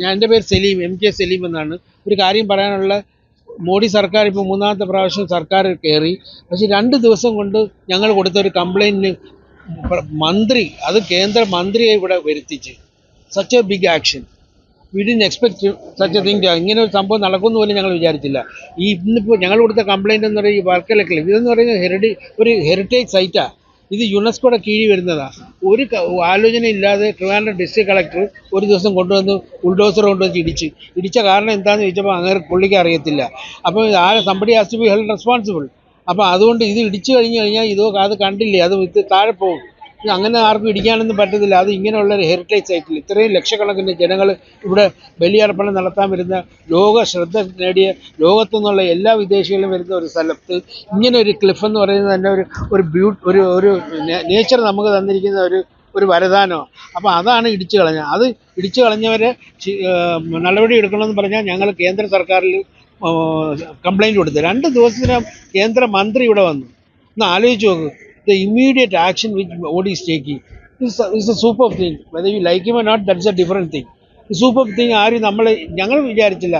ഞാൻ എന്റെ പേര് സലീം എം കെ സലീം എന്നാണ്. ഒരു കാര്യം പറയാനുള്ള മോഡി സർക്കാർ ഇപ്പോൾ മൂന്നാമത്തെ പ്രാവശ്യം സർക്കാർ കയറി. പക്ഷേ രണ്ട് ദിവസം കൊണ്ട് ഞങ്ങൾ കൊടുത്ത ഒരു കംപ്ലൈന്റിന് മന്ത്രി അത് കേന്ദ്ര മന്ത്രിയെ ഇവിടെ വരുത്തിച്ച്. Such a big action we didn't expect such a thing ഇങ്ങനെ ഒരു സംഭവം നടക്കുമെന്ന് പോലും ഞങ്ങൾ വിചാരിച്ചില്ല. ഈ ഇന്നിപ്പോൾ ഞങ്ങൾ കൊടുത്ത കംപ്ലൈന്റ് എന്ന് പറയുന്നത് ഈ വർക്കല ക്ലിഫ് ഇതെന്ന് പറയുന്നത് ഹെറിഡി ഒരു ഹെറിറ്റേജ് സൈറ്റാണ് ഇത് യുനെസ്കോയുടെ കീഴിൽ വരുന്നതാണ് ഒരു ആലോചന ഇല്ലാതെ ട്രിവാൻഡ്രം ഡിസ്ട്രിക്ട് കളക്ടർ ഒരു ദിവസം കൊണ്ടുവന്ന് ബുൾഡോസർ കൊണ്ടുവന്ന് ഇടിച്ച്. ഇടിച്ച കാരണം എന്താണെന്ന് ചോദിച്ചപ്പോൾ അങ്ങനെ പുള്ളിക്ക് അറിയത്തില്ല. അപ്പോൾ ആരെ somebody has to be held responsible അപ്പോൾ അതുകൊണ്ട് ഇത് ഇടിച്ചു കഴിഞ്ഞു കഴിഞ്ഞാൽ ഇതോ അത് കണ്ടില്ലേ? അത് താഴെ പോകും. അങ്ങനെ ആർക്കും ഇടിക്കാനൊന്നും പറ്റത്തില്ല. അത് ഇങ്ങനെയുള്ള ഒരു ഹെറിറ്റേജ് സൈറ്റിൽ ഇത്രയും ലക്ഷക്കണക്കിന് ജനങ്ങൾ ഇവിടെ ബലിയർപ്പണം നടത്താൻ വരുന്ന ലോക ശ്രദ്ധ നേടിയ ലോകത്തു നിന്നുള്ള എല്ലാ വിദേശികളും വരുന്ന ഒരു സ്ഥലത്ത് ഇങ്ങനെ ഒരു ക്ലിഫ് എന്ന് പറയുന്നത് തന്നെ ഒരു ഒരു ബ്യൂ ഒരു ഒരു നേച്ചർ നമുക്ക് തന്നിരിക്കുന്ന ഒരു ഒരു വരദാനോ അപ്പോൾ അതാണ് ഇടിച്ചു കളഞ്ഞത് അത് ഇടിച്ചു കളഞ്ഞവരെ നടപടി എടുക്കണമെന്ന് പറഞ്ഞാൽ ഞങ്ങൾ കേന്ദ്ര സർക്കാരിൽ കംപ്ലൈന്റ് കൊടുത്തു. രണ്ട് ദിവസത്തിനകം കേന്ദ്ര മന്ത്രി ഇവിടെ വന്നു. ഒന്ന് ആലോചിച്ച് നോക്ക് the immediate action which is is taking is a super thing whether you like him not that's a different thing super thing ആരും നമ്മൾ ഞങ്ങൾ വിചാരിച്ചില്ല.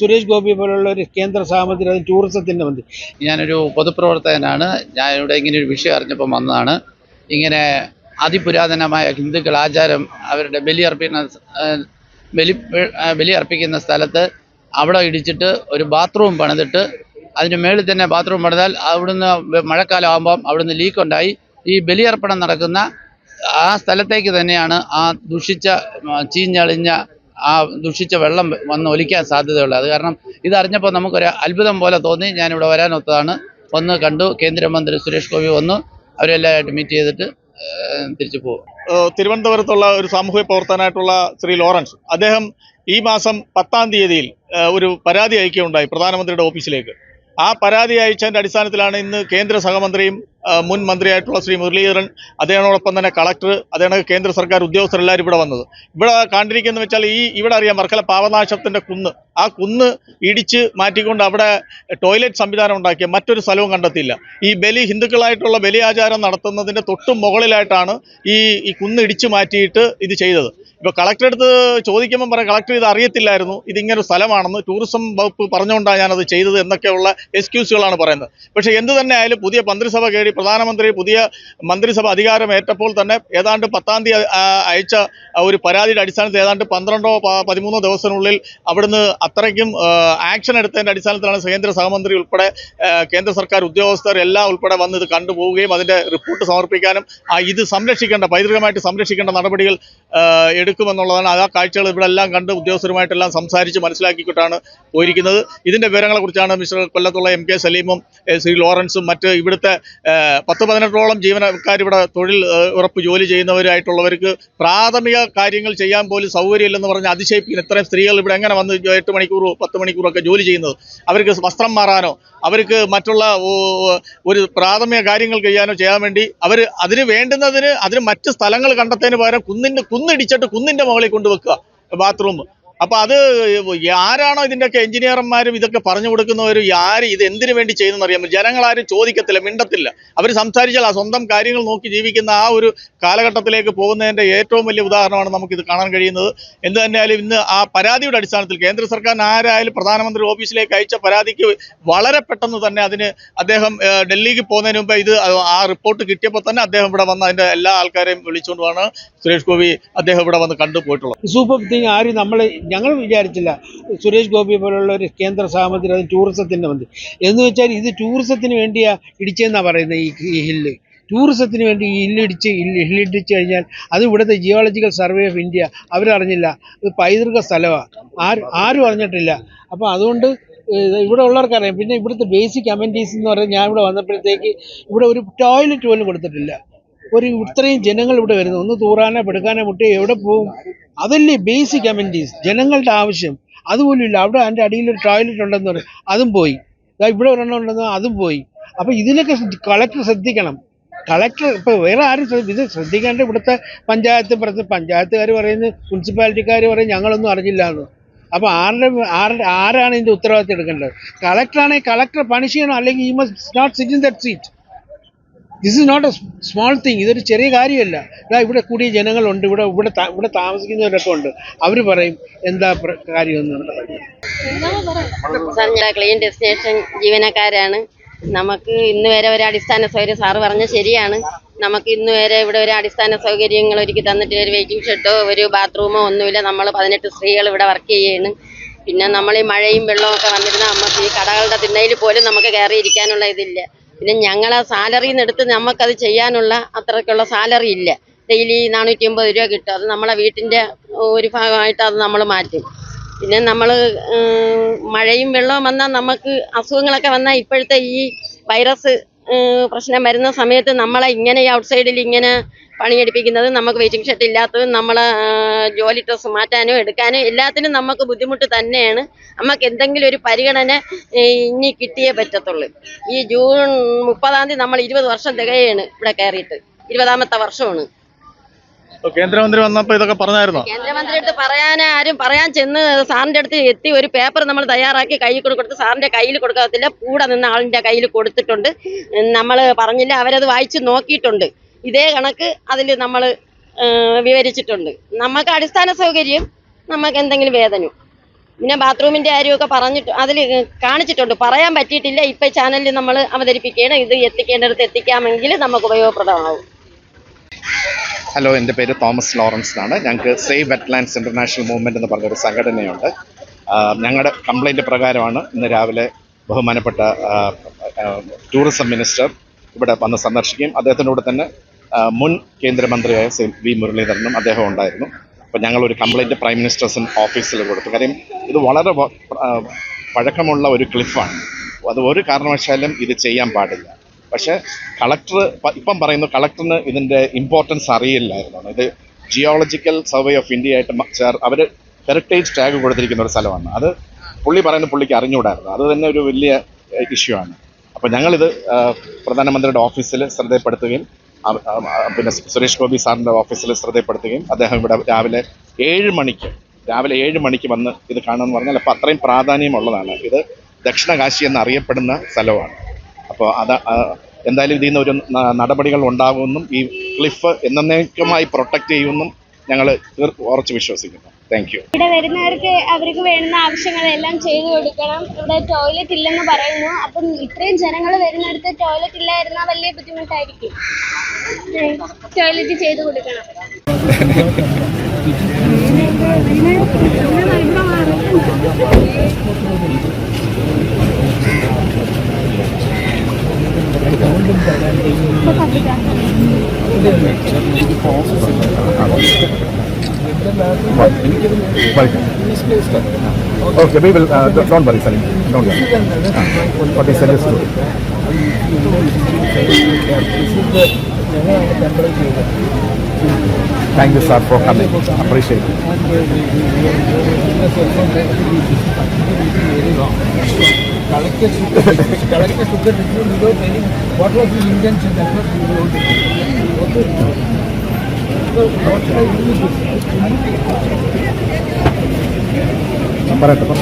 സുരേഷ് ഗോപി പോലുള്ള ഒരു കേന്ദ്ര അത് ടൂറിസത്തിന്റെ മന്ത്രി ഞാനൊരു പൊതുപ്രവർത്തകനാണ്. ഞാൻ ഇവിടെ ഇങ്ങനെ ഒരു വിഷയം അറിഞ്ഞപ്പോൾ വന്നതാണ്. ഇങ്ങനെ അതിപുരാതനമായ ഹിന്ദുക്കൾ ആചാരം അവരുടെ ബലിയർപ്പിക്കുന്ന ബലി ബലിയർപ്പിക്കുന്ന സ്ഥലത്ത് അവിടെ ഇടിച്ചിട്ട് ഒരു ബാത്റൂം പണിതിട്ട് അതിന് മേളിൽ തന്നെ ബാത്റൂം പണിതാൽ അവിടുന്ന് മഴക്കാലം ആകുമ്പം അവിടുന്ന് ലീക്ക് ഉണ്ടായി. ഈ ബലിയർപ്പണം നടക്കുന്ന ആ സ്ഥലത്തേക്ക് തന്നെയാണ് ആ ദുഷിച്ച ചീഞ്ഞളിഞ്ഞ ആ ദുഷിച്ച വെള്ളം വന്ന് ഒലിക്കാൻ സാധ്യതയുള്ളത്. അത് കാരണം ഇതറിഞ്ഞപ്പോൾ നമുക്കൊരു അത്ഭുതം പോലെ തോന്നി. ഞാനിവിടെ വരാനൊത്തതാണ്. വന്ന് കണ്ടു. കേന്ദ്രമന്ത്രി സുരേഷ് ഗോപി വന്നു. അവരെല്ലാമായിട്ട് മീറ്റ് ചെയ്തിട്ട് തിരിച്ചു പോകും തിരുവനന്തപുരത്തുള്ള ഒരു സാമൂഹ്യ പ്രവർത്തകനായിട്ടുള്ള ശ്രീ ലോറൻസ് അദ്ദേഹം ഈ മാസം പത്താം തീയതിയിൽ ഒരു പരാതി അയക്കുകയുണ്ടായി പ്രധാനമന്ത്രിയുടെ ഓഫീസിലേക്ക്. ആ പരാതി അയച്ചതിന്റെ അടിസ്ഥാനത്തിലാണ് ഇന്ന് കേന്ദ്ര സഹമന്ത്രിയും മുൻ മന്ത്രിയായിട്ടുള്ള ശ്രീ മുരളീധരൻ അദ്ദേഹത്തോടൊപ്പം തന്നെ കളക്ടർ അദ്ദേഹം കേന്ദ്ര സർക്കാർ ഉദ്യോഗസ്ഥരെല്ലാവരും ഇവിടെ വന്നത്. ഇവിടെ കണ്ടിരിക്കുന്നത് വെച്ചാൽ ഈ ഇവിടെ അറിയാം വർക്കല പാവനാശത്തിന്റെ കുന്ന്. ആ കുന്ന് ഇടിച്ച് മാറ്റിക്കൊണ്ട് അവിടെ ടോയ്ലറ്റ് സംവിധാനം ഉണ്ടാക്കിയ മറ്റൊരു സ്ഥലവും കണ്ടെത്തിയില്ല. ഈ ബലി ഹിന്ദുക്കളായിട്ടുള്ള ബലി നടത്തുന്നതിന്റെ തൊട്ടു മുകളിലായിട്ടാണ് ഈ ഈ കുന്ന് ഇടിച്ചു മാറ്റിയിട്ട് ഇത് ചെയ്തത്. ഇപ്പൊ കളക്ടറെ അടുത്ത് ചോദിക്കുമ്പോൾ പറയാം കളക്ടർ ഇത് അറിയത്തില്ലായിരുന്നു. ഇതിങ്ങനെ സ്ഥലമാണെന്ന് ടൂറിസം വകുപ്പ് പറഞ്ഞുകൊണ്ടാണ് ഞാനത് ചെയ്തത് എന്നൊക്കെയുള്ള എക്സ്ക്യൂസുകളാണ് പറയുന്നത്. പക്ഷേ എന്ത് തന്നെ ആയാലും പുതിയ മന്ത്രിസഭ കയറി പ്രധാനമന്ത്രി പുതിയ മന്ത്രിസഭ അധികാരമേറ്റപ്പോൾ തന്നെ ഏതാണ്ട് പത്താം തീയതി അയച്ച ഒരു പരാതിയുടെ അടിസ്ഥാനത്തിൽ ഏതാണ്ട് പന്ത്രണ്ടോ പതിമൂന്നോ ദിവസത്തിനുള്ളിൽ അവിടുന്ന് അത്രയ്ക്കും ആക്ഷൻ എടുത്തതിന്റെ അടിസ്ഥാനത്തിലാണ് കേന്ദ്ര സഹമന്ത്രി ഉൾപ്പെടെ കേന്ദ്ര സർക്കാർ ഉദ്യോഗസ്ഥർ എല്ലാം ഉൾപ്പെടെ വന്ന് ഇത് കണ്ടുപോവുകയും അതിന്റെ റിപ്പോർട്ട് സമർപ്പിക്കാനും ഇത് സംരക്ഷിക്കേണ്ട പൈതൃകമായിട്ട് സംരക്ഷിക്കേണ്ട നടപടികൾ ആ, എടുക്കുമെന്നുള്ളതാണ് ആ കാഴ്ചകൾ ഇവിടെ എല്ലാം കണ്ട് ഉദ്യോഗസ്ഥരുമായിട്ടെല്ലാം സംസാരിച്ച് മനസ്സിലാക്കിക്കൊണ്ടാണ് പോയിരിക്കുന്നത്. ഇതിന്റെ വിവരങ്ങളെ കുറിച്ചാണ് മിസ്റ്റർ കൊല്ലത്തുള്ള എം കെ സലീമും ശ്രീ ലോറൻസും മറ്റ് ഇവിടുത്തെ പത്ത് പതിനെട്ടോളം ജീവനക്കാർ ഇവിടെ തൊഴിൽ ഉറപ്പ് ജോലി ചെയ്യുന്നവരായിട്ടുള്ളവർക്ക് പ്രാഥമിക കാര്യങ്ങൾ ചെയ്യാൻ പോലും സൗകര്യമില്ലെന്ന് പറഞ്ഞ് അതിശയിപ്പിക്കുന്ന ഇത്രയും സ്ത്രീകൾ ഇവിടെ എങ്ങനെ വന്ന് എട്ട് മണിക്കൂറോ പത്ത് മണിക്കൂറൊക്കെ ജോലി ചെയ്യുന്നത്? അവർക്ക് വസ്ത്രം മാറാനോ അവർക്ക് മറ്റുള്ള ഒരു പ്രാഥമിക കാര്യങ്ങൾ ചെയ്യാനോ ചെയ്യാൻ വേണ്ടി അവർ അതിന് വേണ്ടുന്നതിന് അതിന് മറ്റ് സ്ഥലങ്ങൾ കണ്ടെത്തുന്നതിന് പകരം കുന്നിന്റെ കുന്നിടിച്ചിട്ട് കുന്നിന്റെ മുകളിൽ കൊണ്ടുവെക്കുക. ബാത്റൂം അപ്പൊ അത് ആരാണോ ഇതിന്റെയൊക്കെ എഞ്ചിനീയർമാരും ഇതൊക്കെ പറഞ്ഞു കൊടുക്കുന്നവരും ആര് ഇത് എന്തിനു വേണ്ടി ചെയ്യുന്നതെന്ന് അറിയാൻ ജനങ്ങളാരും ചോദിക്കത്തില്ല മിണ്ടത്തില്ല. അവർ സംസാരിച്ചാൽ ആ സ്വന്തം കാര്യങ്ങൾ നോക്കി ജീവിക്കുന്ന ആ ഒരു കാലഘട്ടത്തിലേക്ക് പോകുന്നതിന്റെ ഏറ്റവും വലിയ ഉദാഹരണമാണ് നമുക്ക് ഇത് കാണാൻ കഴിയുന്നത്. എന്ത് തന്നെയായാലും ഇന്ന് ആ പരാതിയുടെ അടിസ്ഥാനത്തിൽ കേന്ദ്ര സർക്കാരിന് ആരായാലും പ്രധാനമന്ത്രി ഓഫീസിലേക്ക് അയച്ച പരാതിക്ക് വളരെ പെട്ടെന്ന് തന്നെ അതിന് അദ്ദേഹം ഡൽഹിക്ക് പോകുന്നതിന് മുമ്പ് ഇത് ആ റിപ്പോർട്ട് കിട്ടിയപ്പോൾ തന്നെ അദ്ദേഹം ഇവിടെ വന്ന് അതിന്റെ എല്ലാ ആൾക്കാരെയും വിളിച്ചുകൊണ്ടാണ് സുരേഷ് ഗോപി അദ്ദേഹം ഇവിടെ വന്ന് കണ്ടു പോയിട്ടുള്ളത് സൂപ്പർ തിങ് ആര് നമ്മൾ ഞങ്ങൾ വിചാരിച്ചില്ല സുരേഷ് ഗോപി പോലുള്ള ഒരു കേന്ദ്ര സഹമന്ത്രി അത് ടൂറിസത്തിന്റെ മന്ത്രി. എന്ന് വെച്ചാൽ ഇത് ടൂറിസത്തിന് വേണ്ടിയാണ് ഇടിച്ചതെന്നാണ് പറയുന്നത് ഈ ഹില്ല്. ടൂറിസത്തിന് വേണ്ടി ഈ ഹില്ലിടിച്ച് ഹില്ലിടിച്ച് കഴിഞ്ഞാൽ അത് ഇവിടുത്തെ ജിയോളജിക്കൽ സർവേ ഓഫ് ഇന്ത്യ അവരറിഞ്ഞില്ല. ഇത് പൈതൃക സ്ഥലമാണ് ആരും ആരും അറിഞ്ഞിട്ടില്ല. അപ്പോൾ അതുകൊണ്ട് ഇവിടെ ഉള്ളവർക്കറിയാം. പിന്നെ ഇവിടുത്തെ ബേസിക് അമെന്റീസ് എന്ന് പറഞ്ഞാൽ ഞാൻ ഇവിടെ വന്നപ്പോഴത്തേക്ക് ഇവിടെ ഒരു ടോയ്ലറ്റ് പോലും കൊടുത്തിട്ടില്ല. ഒരു ഇത്രയും ജനങ്ങൾ ഇവിടെ വരുന്നു. ഒന്ന് തൂറാനോ പെടുക്കാനോ മുട്ടിയോ എവിടെ പോകും? അതല്ലേ ബേസിക് അമെന്റീസ് ജനങ്ങളുടെ ആവശ്യം. അതുപോലുമില്ല. അവിടെ അതിന്റെ അടിയിൽ ഒരു ടോയ്ലറ്റ് ഉണ്ടെന്ന് പറയും. അതും പോയി. ഇവിടെ ഒരെണ്ണം ഉണ്ടെന്ന് അതും പോയി. അപ്പോൾ ഇതിനൊക്കെ കളക്ടർ ശ്രദ്ധിക്കണം. കളക്ടർ ഇപ്പോൾ വേറെ ആരും ഇത് ശ്രദ്ധിക്കാണ്ട് ഇവിടുത്തെ പഞ്ചായത്ത് പ്രതി പഞ്ചായത്തുകാർ പറയുന്നു മുനിസിപ്പാലിറ്റിക്കാർ പറയും ഞങ്ങളൊന്നും അറിഞ്ഞില്ല എന്ന്. അപ്പോൾ ആരുടെ ആരുടെ ആരാണ് ഇതിന്റെ ഉത്തരവാദിത്തം എടുക്കേണ്ടത്? കളക്ടറാണെങ്കിൽ കളക്ടർ പണിഷ് ചെയ്യണം. അല്ലെങ്കിൽ ഈ must not sit in that seat this is not a small thing ഇതൊരു ചെറിയ കാര്യമല്ല. ഇതാ ഇവിടെ കൂടിയ ജനങ്ങളുണ്ട്. ഇവിടെ ഇവിടെ ഇവിടെ താമസിക്കുന്നവരൊക്കെ ഉണ്ട്. അവർ പറയും എന്താ കാര്യം കാര്യമെന്ന് ക്ലീൻ ഡെസ്റ്റിനേഷൻ ജീവനക്കാരാണ്. നമുക്ക് ഇന്ന് വരെ ഒരു അടിസ്ഥാന സൗകര്യം സാറ് പറഞ്ഞ ശരിയാണ്. നമുക്ക് ഇന്ന് വരെ ഇവിടെ ഒരു അടിസ്ഥാന സൗകര്യങ്ങൾ ഒരുക്കി തന്നിട്ട് ഒരു വെയിറ്റിംഗ് ഷെഡോ ഒരു ബാത്റൂമോ ഒന്നുമില്ല. നമ്മൾ പതിനെട്ട് സ്ത്രീകൾ ഇവിടെ വർക്ക് ചെയ്യുകയാണ്. പിന്നെ നമ്മൾ ഈ മഴയും വെള്ളവും ഒക്കെ വന്നിരുന്നാൽ നമുക്ക് ഈ കടകളുടെ തിണ്ണയിൽ പോലും നമുക്ക് കയറിയിരിക്കാനുള്ള ഇതില്ല. പിന്നെ ഞങ്ങളെ സാലറിയിൽ നിന്ന് എടുത്ത് നമുക്കത് ചെയ്യാനുള്ള അത്രയ്ക്കുള്ള സാലറി ഇല്ല. ഡെയിലി നാനൂറ്റി അമ്പത് രൂപ കിട്ടും. അത് നമ്മളെ വീട്ടിന്റെ ഒരു ഭാഗമായിട്ട് അത് നമ്മൾ മാറ്റും. പിന്നെ നമ്മൾ മഴയും വെള്ളവും വന്നാൽ നമുക്ക് അസുഖങ്ങളൊക്കെ വന്നാൽ ഇപ്പോഴത്തെ ഈ വൈറസ് പ്രശ്നം വരുന്ന സമയത്ത് നമ്മളെ ഇങ്ങനെ ഈ ഔട്ട് സൈഡിൽ ഇങ്ങനെ പണിയെടുപ്പിക്കുന്നത് നമുക്ക് വെയിറ്റിംഗ് ഷെഡ് ഇല്ലാത്തതും നമ്മളെ ജോലി ഡ്രസ്സ് മാറ്റാനും എടുക്കാനും എല്ലാത്തിനും നമുക്ക് ബുദ്ധിമുട്ട് തന്നെയാണ്. നമുക്ക് എന്തെങ്കിലും ഒരു പരിഗണന ഇനി കിട്ടിയേ പറ്റത്തുള്ളൂ. ഈ ജൂൺ മുപ്പതാം തീയതി നമ്മൾ ഇരുപത് വർഷം തികയാണ് ഇവിടെ കയറിയിട്ട്. ഇരുപതാമത്തെ വർഷമാണ്. കേന്ദ്രമന്ത്രി വന്നപ്പോ ഇതൊക്കെ പറഞ്ഞായിരുന്നു? കേന്ദ്രമന്ത്രി അടുത്ത് പറയാൻ ആരും പറയാൻ ചെന്ന് സാറിന്റെ അടുത്ത് എത്തി ഒരു പേപ്പർ നമ്മൾ തയ്യാറാക്കി കയ്യിൽ കൊടുത്ത് സാറിന്റെ കയ്യിൽ കൊടുക്കത്തില്ല. കൂടെ നിന്ന ആളിന്റെ കയ്യിൽ കൊടുത്തിട്ടുണ്ട്. നമ്മൾ പറഞ്ഞില്ല അവരത് വായിച്ച് നോക്കിയിട്ടുണ്ട്. ഇതേ കണക്ക് അതിൽ നമ്മൾ വിവരിച്ചിട്ടുണ്ട്. നമുക്ക് അടിസ്ഥാന സൗകര്യം നമുക്ക് എന്തെങ്കിലും വേതനം പിന്നെ ബാത്റൂമിന്റെ കാര്യമൊക്കെ പറഞ്ഞിട്ട് അതിൽ കാണിച്ചിട്ടുണ്ട്. പറയാൻ പറ്റിയിട്ടില്ല. ഇപ്പം ചാനലിൽ നമ്മൾ അവതരിപ്പിക്കുകയാണ്. ഇത് എത്തിക്കേണ്ടടുത്ത് എത്തിക്കാമെങ്കിൽ നമുക്ക് ഉപയോഗപ്രദമാവും. ഹലോ എന്റെ പേര് തോമസ് ലോറൻസ് എന്നാണ്. ഞങ്ങൾക്ക് സേവ് വെറ്റ്ലാൻഡ്സ് ഇന്റർനാഷണൽ മൂവ്മെന്റ് എന്ന് പറഞ്ഞൊരു സംഘടനയുണ്ട്. ഞങ്ങളുടെ കംപ്ലൈന്റ് പ്രകാരമാണ് ഇന്ന് രാവിലെ ബഹുമാനപ്പെട്ട ടൂറിസം മിനിസ്റ്റർ ഇവിടെ വന്ന് സന്ദർശിക്കുകയും അദ്ദേഹത്തിനോട് തന്നെ മുൻ കേന്ദ്രമന്ത്രിയായ വി മുരളീധരനും അദ്ദേഹം ഉണ്ടായിരുന്നു. അപ്പോൾ ഞങ്ങളൊരു കംപ്ലൈന്റ് പ്രൈം മിനിസ്റ്റേഴ്സ് ഓഫീസിൽ കൊടുത്തു. കാര്യം ഇത് വളരെ പഴക്കമുള്ള ഒരു ക്ലിഫാണ് അത് ഒരു കാരണവശാലും ഇത് ചെയ്യാൻ പാടില്ല. പക്ഷേ കളക്ടർ ഇപ്പം പറയുന്നു കളക്ടറിന് ഇതിന്റെ ഇമ്പോർട്ടൻസ് അറിയില്ലായിരുന്നു. ഇത് ജിയോളജിക്കൽ സർവേ ഓഫ് ഇന്ത്യ ആയിട്ട് ചേർ അവർ ഹെറിറ്റേജ് ടാഗ് കൊടുത്തിരിക്കുന്ന ഒരു സ്ഥലമാണ്. അത് പുള്ളി പറയുന്ന പുള്ളിക്ക് അറിഞ്ഞുകൂടായിരുന്നു. അത് തന്നെ ഒരു വലിയ ഇഷ്യൂ ആണ്. അപ്പോൾ ഞങ്ങളിത് പ്രധാനമന്ത്രിയുടെ ഓഫീസിൽ ആ- പിന്നെ സുരേഷ് ഗോപി സാറിന്റെ ഓഫീസിൽ ശ്രദ്ധയപ്പെടുത്തുകയും അദ്ദേഹം ഇവിടെ രാവിലെ ഏഴ് മണിക്ക് രാവിലെ ഏഴ് മണിക്ക് വന്ന് ഇത് കാണുമെന്ന് പറഞ്ഞാൽ അപ്പോൾ അത്രയും പ്രാധാന്യമുള്ളതാണ്. ഇത് ദക്ഷിണ കാശി എന്നറിയപ്പെടുന്ന സ്ഥലമാണ്. അപ്പോൾ അത് എന്തായാലും ഇതിൽ നിന്ന് ഒരു നടപടികൾ ഉണ്ടാകുമെന്നും ഈ ക്ലിഫ് എന്നേക്കുമായി പ്രൊട്ടക്റ്റ് ചെയ്യുമെന്നും ഞങ്ങൾ ഉറച്ചു വിശ്വസിക്കുന്നു. താങ്ക് യു ഇവിടെ വരുന്നവർക്ക് അവർക്ക് വേണ്ടുന്ന ആവശ്യങ്ങളെല്ലാം ചെയ്തു കൊടുക്കണം. ഇവിടെ ടോയ്ലറ്റ് ഇല്ലെന്ന് പറയുന്നു. അപ്പം ഇത്രയും ജനങ്ങൾ വരുന്നിടത്ത് ടോയ്ലറ്റ് ഇല്ലായിരുന്നാൽ വലിയ ബുദ്ധിമുട്ടായിരിക്കും. ടോയ്ലറ്റ് ചെയ്തു കൊടുക്കണം. Okay, we will, uh, don't worry, Salim. Don't worry. Is true. Thank you, sir, for coming. Appreciate it. the any what was his intention that was number ಆಯ್ತಪ್ಪ